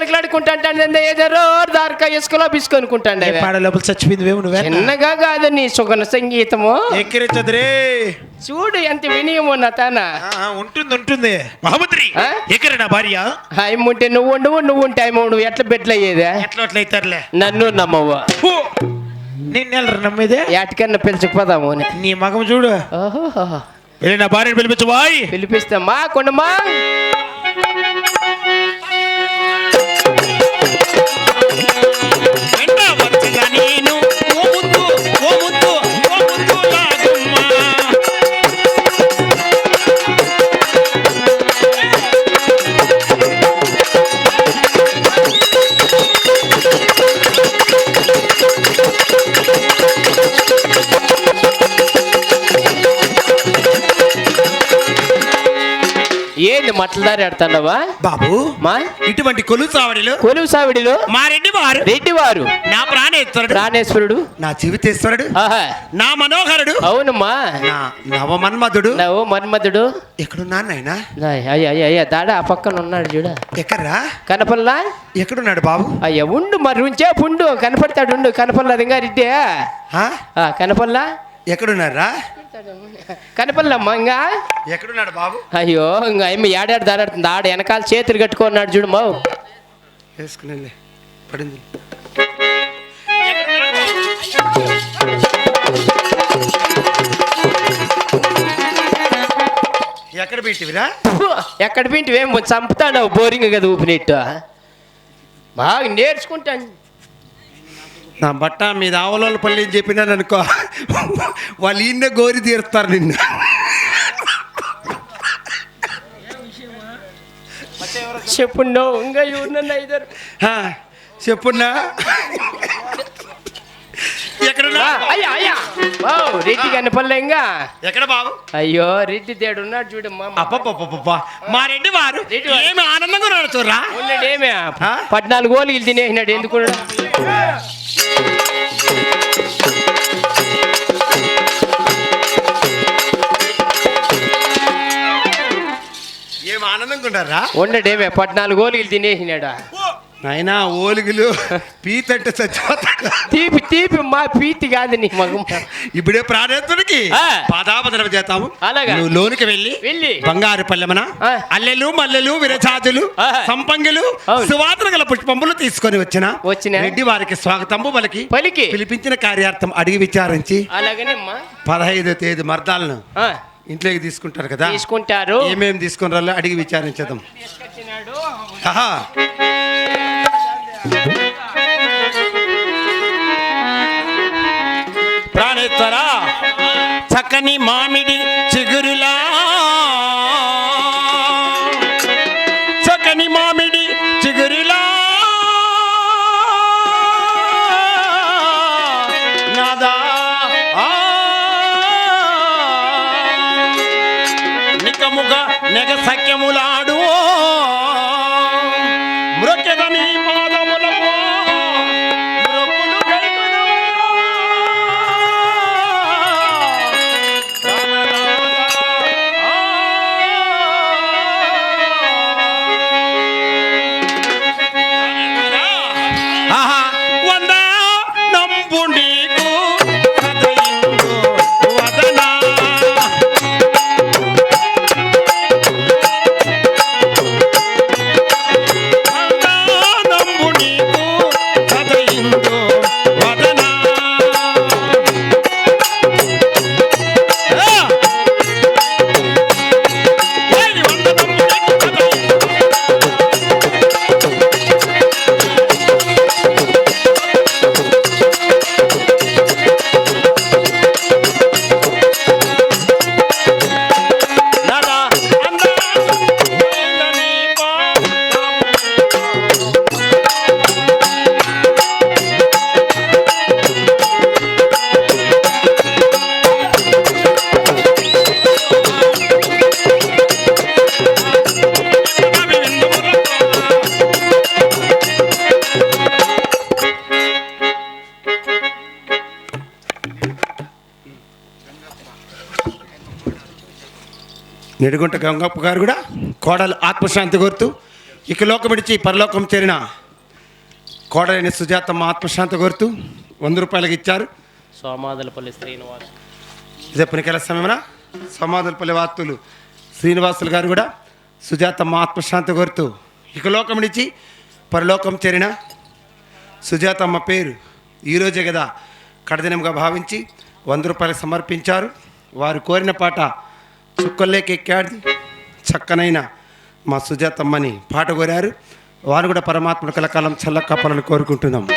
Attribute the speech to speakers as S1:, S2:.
S1: ఏమిటంటే ఏదో దారికా ఇసుకలో బిసుకొనుకుంటాండి
S2: పాడ లోపల చచ్చిపోయింది నువ్వే?
S1: చిన్నగా కాదు నీ సుగన సంగీతము.
S2: ఎక్కిరించదురే.
S1: చూడు ఎంత వినియము నా తాన.
S2: ఉంటుంది ఉంటుంది. మహమ్మద్రి? ఎక్కడ నా భార్య?
S1: ఆయమ్ముంటే నువ్వు ఉండవు నువ్వు ఉంటే ఆయమ్మ ఉండవు ఎట్లా బెట్లయ్యేదా?
S2: ఎట్లా అట్లా అవుతారులే
S1: నన్ను నమ్మవ్వ?
S2: ఫు! నిన్నెళ్ళరు నమ్మేదే?
S1: ఏటికన్నా పిలుచుకుపోదాము అని.
S2: నీ మగం చూడు.
S1: ఓహో!
S2: వెళ్ళి నా భార్యను పిలిపించు బాయ్
S1: పిలిపిస్తామా కొండమా ఏంది మట్లదారి ఆడుతున్నావా?
S2: బాబు
S1: మా?
S2: ఇటువంటి కొలువు చావడిలు
S1: కొలువు సావిడిలో
S2: మా రెడ్డి వారు
S1: రెడ్డి వారు
S2: నా ప్రాణేశ్వరుడు.
S1: ప్రాణేశ్వరుడు?
S2: నా జీవితేశ్వరుడు. నా మనోహరుడు.
S1: అవునమ్మా
S2: నా నవమన్మధుడు.
S1: నవ్వు మన్మధుడు
S2: ఎక్కడున్నా నాయనా?
S1: అయ్యా అయ్యా అయ్యా దాడా ఆ పక్కన ఉన్నాడు చూడ.
S2: ఎక్కడ్రా?
S1: కనపల్లా?
S2: ఎక్కడున్నాడు బాబు?
S1: అయ్యా ఉండు మరి ఉంచే పుండు కనపడతాడు ఉండు. కనపల్లా రింగారెడ్డి. కనపల్లా?
S2: ఎక్కడున్నారా
S1: కనపల్లమ్మ ఇంకా?
S2: ఎక్కడున్నాడు బాబు?
S1: అయ్యో ఇంకా ఏమి ఏడాడు దాడాడుతుంది ఆడ వెనకాల చేతులు కట్టుకున్నాడు చూడు మావు
S2: వేసుకుని పడింది. ఎక్కడ పెట్టివిరా?
S1: ఎక్కడ పింటి ఏం చంపుతాడు బోరింగ్ కదా ఊపినట్టు. బాగా నేర్చుకుంటాను.
S2: నా బట్ట మీద ఆవలోళ్ళ పల్లి అని చెప్పినాను అనుకో వాళ్ళు ఈయన్నే గోరి తీరుస్తారు నిన్ను.
S1: చెప్పు నువ్వు ఇంకా ఎవరినన్నా ఇద్దరు
S2: చెప్పున్నా?
S1: రెడ్డి కనపల్లె ఇంకా.
S2: ఎక్కడ బాబు?
S1: అయ్యో రెడ్డి తేడు ఉన్నాడు చూడమ్మా
S2: అప్పప్పప్ప మా రెడ్డి వారు. ఏమి ఆనందంగా ఉన్నాడు చూడరా
S1: ఏమే? పద్నాలుగు ఓళ్ళు తినేసినాడు ఎందుకు
S2: ఏమి ఆనందంగా ఉన్నారా?
S1: ఉండడేమే పద్నాలుగు గోళీలు తినేసినాడా?
S2: నాయనా ఓలుగులు పీతట్టు చచ్చిపోతాడు
S1: తీపి తీపి మా పీతి కాదు నీ మగం
S2: ఇప్పుడే ప్రాణేశ్వరుడికి
S1: ఆ.
S2: పాదాపదనం చేస్తాము
S1: అలాగా.
S2: నువ్వు లోనికి వెళ్ళి
S1: వెళ్ళి.
S2: బంగారు పల్లెమన. అల్లెలు మల్లెలు విరచాజులు
S1: ఆహా.
S2: సంపంగులు. సువాసన గల పుష్పములు తీసుకొని వచ్చిన
S1: వచ్చిన.
S2: రెడ్డి వారికి స్వాగతంబు పలికి
S1: పలికి
S2: పిలిపించిన కార్యార్థం అడిగి విచారించి
S1: అలాగనేమ్మా
S2: పదహైదో తేదీ మర్దాలను ఇంట్లోకి తీసుకుంటారు కదా
S1: తీసుకుంటారు
S2: ఏమేమి తీసుకుని రాలో అడిగి విచారించదాం ప్రాణేశ్వరా చక్కని మామిడి చిగురులా. చక్కని మామిడి చిగురులా. నాదా. నికముగా నెగ సఖ్యములాడు. నిడుగుంట గంగప్ప గారు కూడా కోడలు ఆత్మశాంతి కోరుతూ ఇక లోకం విడిచి పరలోకం చేరిన కోడలైన సుజాతమ్మ ఆత్మశాంతి కోరుతూ వంద రూపాయలకి ఇచ్చారు.
S1: సోమాదలపల్లి శ్రీనివాస్.
S2: ఇదే పునికెల సమయమున సమాధులపల్లి వార్తలు శ్రీనివాసులు గారు కూడా సుజాతమ్మ ఆత్మశాంతి కోరుతూ ఇక లోకం నుంచి పరలోకం చేరిన సుజాతమ్మ పేరు ఈరోజే కదా కడదినంగా భావించి వంద రూపాయలు సమర్పించారు. వారు కోరిన పాట చుక్కల్లేకి ఎక్కాడు. చక్కనైన మా సుజాతమ్మని పాట కోరారు. వారు కూడా పరమాత్మ కలకాలం చల్ల కప్పాలని కోరుకుంటున్నాం.